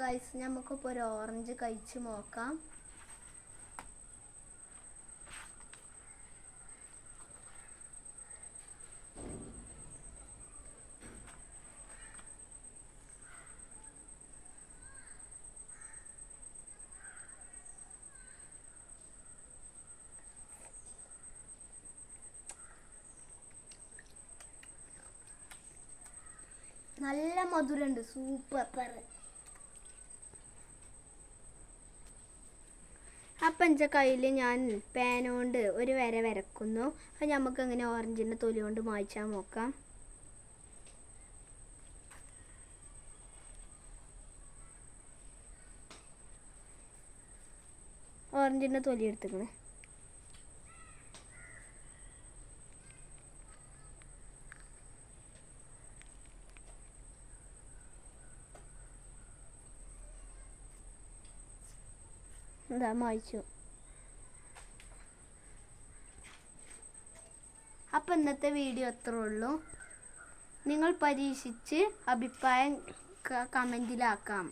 Guys നമുക്കിപ്പോൾ ഒരു orange കഴിച്ചു നോക്കാം. നല്ല മധുരമുണ്ട് സൂപ്പർ അപ്പം എന്റെ കയ്യിൽ ഞാൻ പേന കൊണ്ട് ഒരു വര വരക്കുന്നു. അപ്പം നമുക്ക് അങ്ങനെ ഓറഞ്ചിന്റെ തൊലി കൊണ്ട് മായ്ച്ചാൽ നോക്കാം. ഓറഞ്ചിന്റെ തൊലി എടുത്തിക്കണേ. ഇതാ മായ്ച്ചു. അപ്പം ഇന്നത്തെ വീഡിയോ അത്രേ ഉള്ളൂ. നിങ്ങൾ പരീക്ഷിച്ച് അഭിപ്രായം കമന്റിലാക്കാം